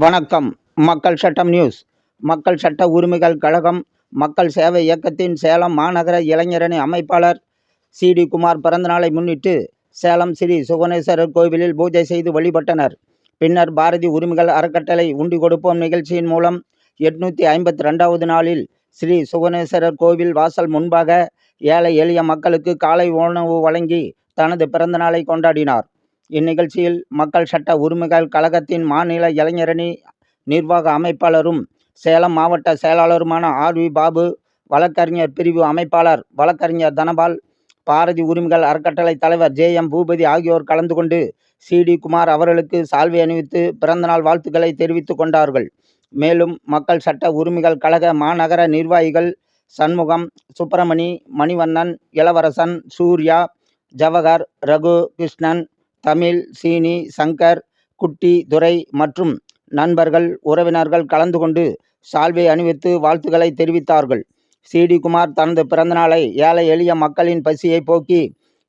வணக்கம். மக்கள் சட்டம் நியூஸ். மக்கள் சட்ட உரிமைகள் கழகம் மக்கள் சேவை இயக்கத்தின் சேலம் மாநகர இளைஞரணி அமைப்பாளர் சி. டி. குமார் பிறந்தநாளை முன்னிட்டு சேலம் ஸ்ரீ சுகணேஸ்வரர் கோவிலில் பூஜை செய்து வழிபட்டனர். பின்னர் பாரதி உரிமைகள் அறக்கட்டளை உண்டி கொடுப்போம் நிகழ்ச்சியின் மூலம் எட்நூற்றி ஐம்பத்தி ரெண்டாவது நாளில் ஸ்ரீ சுகணேஸ்வரர் கோவில் வாசல் முன்பாக ஏழை எளிய மக்களுக்கு காலை உணவு வழங்கி தனது பிறந்தநாளை கொண்டாடினார். இந்நிகழ்ச்சியில் மக்கள் சட்ட உரிமைகள் கழகத்தின் மாநில இளைஞரணி நிர்வாக அமைப்பாளரும் சேலம் மாவட்ட செயலாளருமான ஆர். வி. பாபு வழக்கறிஞர் பிரிவு அமைப்பாளர் வழக்கறிஞர் தனபால் பாரதி உரிமைகள் அறக்கட்டளை தலைவர் ஜே. எம். பூபதி ஆகியோர் கலந்து கொண்டு சி. டி. குமார் அவர்களுக்கு சால்வை அணிவித்து பிறந்தநாள் வாழ்த்துக்களை தெரிவித்துக் கொண்டார்கள். மேலும் மக்கள் சட்ட உரிமைகள் கழக மாநகர நிர்வாகிகள் சண்முகம் சுப்பிரமணி மணிவண்ணன் இளவரசன் சூர்யா ஜவஹர் ரகு கிருஷ்ணன் தமிழ் சீனி சங்கர் குட்டி துரை மற்றும் நண்பர்கள் உறவினர்கள் கலந்து கொண்டு சால்வை அணிவித்து வாழ்த்துக்களை தெரிவித்தார்கள். சிடி குமார் தனது பிறந்தநாளை ஏழை எளிய மக்களின் பசியை போக்கி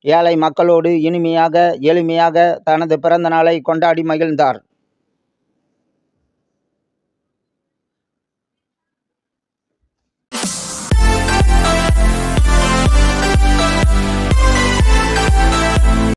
ஏழை மக்களோடு இனிமையாக எளிமையாக தனது பிறந்தநாளை கொண்டாடி மகிழ்ந்தார்.